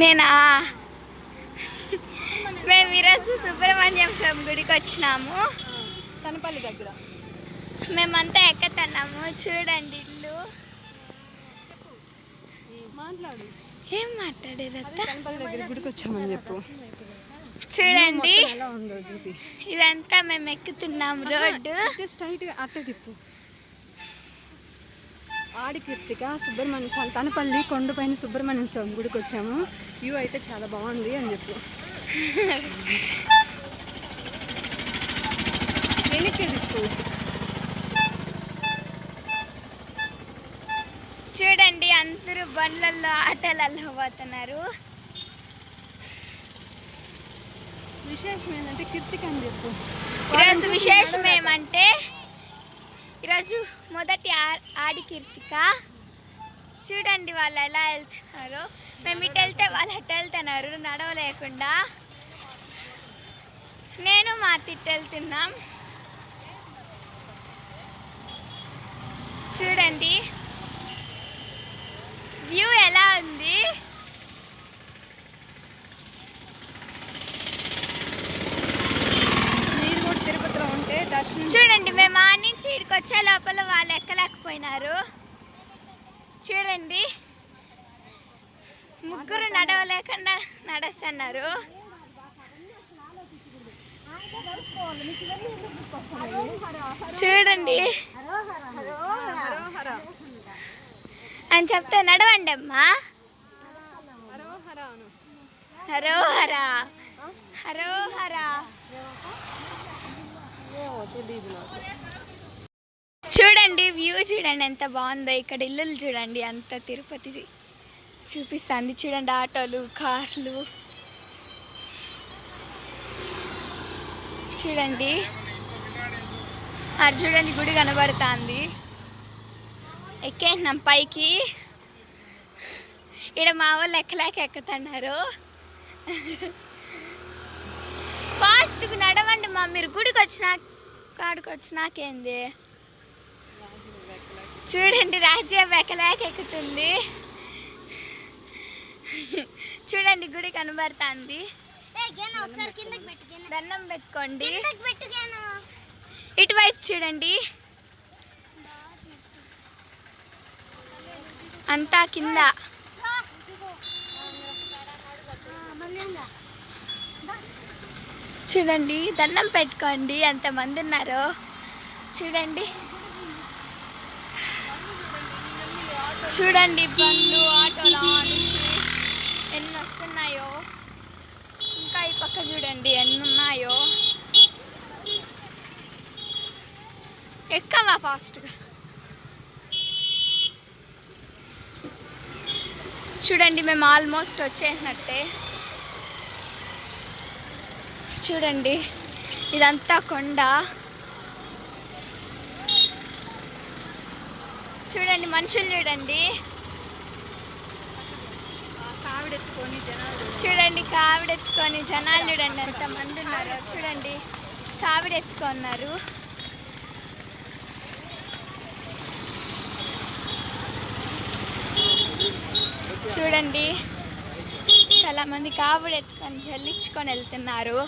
నేనా? మేము ఈరోజు సుబ్రహ్మణ్యం స్వామి గుడికి వచ్చినాము తనపల్లి దగ్గర. మేమంతా ఎక్కతున్నాము? చూడండి ఇల్లు. మాట్లాడు. ఏం గుడికి వచ్చామని చెప్పు. చూడండి. ఇదంతా మేము ఎక్కుతున్నాం రోడ్డు. స్ట్రైట్ అట్టే తిప్పు. ఆడి కీర్తిక సుబ్రహ్మణ్య స్వామి తనపల్లి కొండపైన సుబ్రహ్మణ్య స్వామి గుడికి వచ్చాము. వ్యూ అయితే చాలా బాగుంది అని చెప్పు. వెనక్కి చూడండి అందరూ బండ్లలో ఆటలలో పోతున్నారు. విశేషం ఏంటంటే కీర్తిక అని చెప్పు. విశేషం ఏమంటే ఈరోజు మొదటి ఆ- ఆడి కీర్తిక. చూడండి వాళ్ళు ఎలా వెళ్తున్నారు. మేము ఇటు వెళ్తే వాళ్ళు అటు వెళ్తున్నారు. నడవలేకుండా. నేను మా తిట్టు వెళ్తున్నాం. చూడండి. వ్యూ ఎలా ఉంది మీరు కూడా తిరుపతిలో ఉంటే దర్శనం చూడండి మేము ఆ నుంచి ఇక్కడికి వచ్చే లోపల వాళ్ళు ఎక్కలేకపోయినారు. చూడండి. ముగ్గురు నడవలేకుండా నడుస్తున్నారు. చూడండి. అని చెప్తే నడవండి అమ్మా. హరోహర. అను. హరోహరా చూడండి ఎంత బాగుందో ఇక్కడ ఇల్లులు చూడండి అంత తిరుపతి చూపిస్తుంది. చూడండి ఆటోలు కార్లు. చూడండి. అది చూడండి గుడి కనబడుతుంది. ఎక్కేసినాం పైకి. ఇక్కడ మా వాళ్ళు ఎక్కలేక ఎక్కుతున్నారు. ఫాస్ట్కి నడవండి మా మీరు గుడికి వచ్చినా కాడికి వచ్చినాకేంది? చూడండి రాజ్య ఎక్కలేక ఎక్కుతుంది. చూడండి గుడి కనబడుతుంది. దండం పెట్టుకోండి. ఇటువైపు చూడండి. అంతా కింద. చూడండి దండం పెట్టుకోండి. ఎంతమంది ఉన్నారో. చూడండి. చూడండి బండ్లు ఆటోలో నుంచి ఎన్ని వస్తున్నాయో. ఇంకా ఈ పక్క చూడండి ఎన్ని ఉన్నాయో ఎక్కవా ఫాస్ట్గా? చూడండి మేము ఆల్మోస్ట్ వచ్చేసినట్టే. చూడండి ఇదంతా కొండ. చూడండి మనుషులు చూడండి. చూడండి కావిడెత్తుకొని జనాలు చూడండి ఎంత మంది ఉన్నారు. చూడండి కావిడెత్తుకున్నారు. చూడండి చాలా మంది కావిడెత్తుకొని జల్లించుకొని వెళ్తున్నారు.